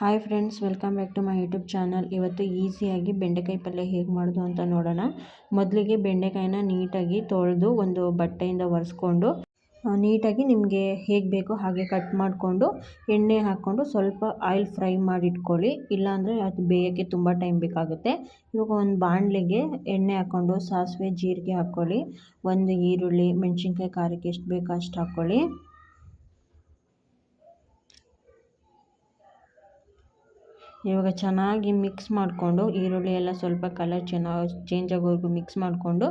Hi friends welcome back to my YouTube channel ಇವತ್ತು ಈಸಿಯಾಗಿ ಬೆಂಡೆಕಾಯಿ ಪಲ್ಯ ಹೇಗೆ ಮಾಡೋದು ಅಂತ ನೋಡೋಣ. ಮೊದಲಿಗೆ ಬೆಂಡೆಕಾಯಿನ ನೀಟಾಗಿ ತೊಳೆದು ಒಂದು ಬಟ್ಟೆಯಿಂದ ಒರೆಸ್ಕೊಂಡು ನೀಟಾಗಿ ನಿಮಗೆ ಹೇಗೆ ಬೇಕೋ ಹಾಗೆ ಕಟ್ ಮಾಡಿಕೊಂಡು, ಎಣ್ಣೆ ಹಾಕ್ಕೊಂಡು ಸ್ವಲ್ಪ ಆಯಿಲ್ ಫ್ರೈ ಮಾಡಿ ಇಟ್ಕೊಳ್ಳಿ ಇಲ್ಲಾಂದರೆ ಅದು ಬೇಯೋಕ್ಕೆ ತುಂಬ ಟೈಮ್ ಬೇಕಾಗುತ್ತೆ. ಇವಾಗ ಒಂದು ಬಾಣಲೆಗೆ ಎಣ್ಣೆ ಹಾಕ್ಕೊಂಡು ಸಾಸಿವೆ, ಜೀರಿಗೆ ಹಾಕ್ಕೊಳ್ಳಿ. ಒಂದು ಈರುಳ್ಳಿ, ಮೆಣಸಿನ್ಕಾಯಿ, ಖಾರಕ್ಕೆ ಎಷ್ಟು ಬೇಕೋ ಅಷ್ಟು ಹಾಕ್ಕೊಳ್ಳಿ. ಇವಾಗ ಚೆನ್ನಾಗಿ ಮಿಕ್ಸ್ ಮಾಡಿಕೊಂಡು ಈರುಳ್ಳಿ ಎಲ್ಲ ಸ್ವಲ್ಪ ಕಲರ್ ಚೆನ್ನಾಗಿ ಚೇಂಜ್ ಆಗೋವರೆಗೂ ಮಿಕ್ಸ್ ಮಾಡಿಕೊಂಡು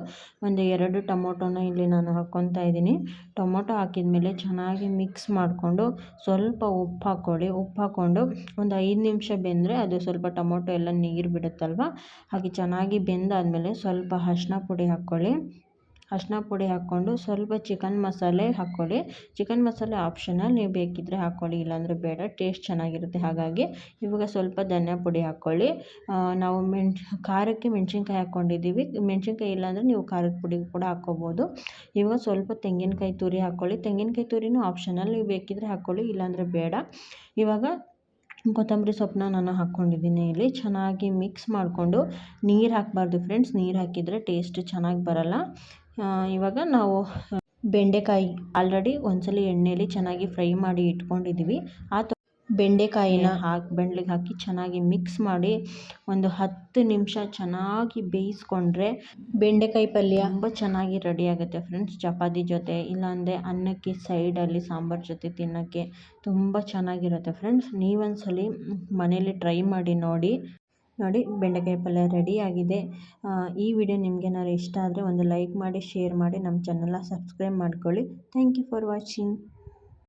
ಒಂದು ಎರಡು ಟೊಮೊಟೊನ ಇಲ್ಲಿ ನಾನು ಹಾಕ್ಕೊತಾ ಇದ್ದೀನಿ. ಟೊಮೊಟೊ ಹಾಕಿದ ಮೇಲೆ ಚೆನ್ನಾಗಿ ಮಿಕ್ಸ್ ಮಾಡಿಕೊಂಡು ಸ್ವಲ್ಪ ಉಪ್ಪು ಹಾಕ್ಕೊಳ್ಳಿ. ಉಪ್ಪು ಹಾಕ್ಕೊಂಡು ಒಂದು ಐದು ನಿಮಿಷ ಬೆಂದರೆ ಅದು ಸ್ವಲ್ಪ ಟೊಮೊಟೊ ಎಲ್ಲ ನೀರು ಬಿಡುತ್ತಲ್ವ ಹಾಗೆ ಚೆನ್ನಾಗಿ ಬೆಂದಾದಮೇಲೆ ಸ್ವಲ್ಪ ಅರ್ಶಿನ ಪುಡಿ ಹಾಕ್ಕೊಳ್ಳಿ. ಅರ್ಶಿನ ಪುಡಿ ಹಾಕ್ಕೊಂಡು ಸ್ವಲ್ಪ ಚಿಕನ್ ಮಸಾಲೆ ಹಾಕ್ಕೊಳ್ಳಿ. ಚಿಕನ್ ಮಸಾಲೆ ಆಪ್ಷನಲ್ ನೀವು ಬೇಕಿದ್ದರೆ ಹಾಕ್ಕೊಳ್ಳಿ, ಇಲ್ಲಾಂದರೆ ಬೇಡ ಟೇಸ್ಟ್ ಚೆನ್ನಾಗಿರುತ್ತೆ. ಹಾಗಾಗಿ ಇವಾಗ ಸ್ವಲ್ಪ ಧನಿಯಾ ಪುಡಿ ಹಾಕ್ಕೊಳ್ಳಿ. ನಾವು ಮೆಣ್, ಖಾರಕ್ಕೆ ಮೆಣಸಿನ್ಕಾಯಿ ಹಾಕ್ಕೊಂಡಿದ್ದೀವಿ. ಮೆಣಸಿನ್ಕಾಯಿ ಇಲ್ಲಾಂದರೆ ನೀವು ಖಾರದ ಪುಡಿ ಕೂಡ ಹಾಕ್ಕೋಬೋದು. ಇವಾಗ ಸ್ವಲ್ಪ ತೆಂಗಿನಕಾಯಿ ತುರಿ ಹಾಕ್ಕೊಳ್ಳಿ. ತೆಂಗಿನಕಾಯಿ ತುರಿನೂ ಆಪ್ಷನಲ್ ನೀವು ಬೇಕಿದ್ದರೆ ಹಾಕ್ಕೊಳ್ಳಿ, ಇಲ್ಲಾಂದರೆ ಬೇಡ. ಇವಾಗ ಕೊತ್ತಂಬರಿ ಸೊಪ್ಪನ್ನ ನಾನು ಹಾಕ್ಕೊಂಡಿದ್ದೀನಿ ಇಲ್ಲಿ. ಚೆನ್ನಾಗಿ ಮಿಕ್ಸ್ ಮಾಡಿಕೊಂಡು ನೀರು ಹಾಕಬಾರ್ದು ಫ್ರೆಂಡ್ಸ್ ನೀರು ಹಾಕಿದರೆ ಟೇಸ್ಟ್ ಚೆನ್ನಾಗಿ ಬರಲ್ಲ. ಇವಾಗ ನಾವು ಬೆಂಡೆಕಾಯಿ ಆಲ್ರೆಡಿ ಒಂದ್ಸಲ ಎಣ್ಣೆಯಲ್ಲಿ ಚೆನ್ನಾಗಿ ಫ್ರೈ ಮಾಡಿ ಇಟ್ಕೊಂಡಿದ್ದೀವಿ ಆ ಬೆಂಡೆಕಾಯಿನ ಹಾಕಿ ಬೆಂಡ್ಲಿಗೆ ಹಾಕಿ ಚೆನ್ನಾಗಿ ಮಿಕ್ಸ್ ಮಾಡಿ ಒಂದು ಹತ್ತು ನಿಮಿಷ ಚೆನ್ನಾಗಿ ಬೇಯಿಸ್ಕೊಂಡ್ರೆ ಬೆಂಡೆಕಾಯಿ ಪಲ್ಯ ತುಂಬ ಚೆನ್ನಾಗಿ ರೆಡಿ ಆಗುತ್ತೆ ಫ್ರೆಂಡ್ಸ್ ಚಪಾತಿ ಜೊತೆ ಇಲ್ಲಾಂದರೆ ಅನ್ನಕ್ಕೆ ಸೈಡಲ್ಲಿ ಸಾಂಬಾರು ಜೊತೆ ತಿನ್ನೋಕ್ಕೆ ತುಂಬ ಚೆನ್ನಾಗಿರುತ್ತೆ ಫ್ರೆಂಡ್ಸ್ ನೀವೊಂದ್ಸಲಿ ಮನೇಲಿ ಟ್ರೈ ಮಾಡಿ ನೋಡಿ. ನೋಡಿ ಬೆಂಡೆಕಾಯಿ ಪಲ್ಯ ರೆಡಿಯಾಗಿದೆ ಈ ವಿಡಿಯೋ ನಿಮಗೇನಾದ್ರು ಇಷ್ಟ ಆದರೆ ಒಂದು ಲೈಕ್ ಮಾಡಿ ಶೇರ್ ಮಾಡಿ, ನಮ್ಮ ಚಾನಲ್ನ ಸಬ್ಸ್ಕ್ರೈಬ್ ಮಾಡ್ಕೊಳ್ಳಿ. Thank you for watching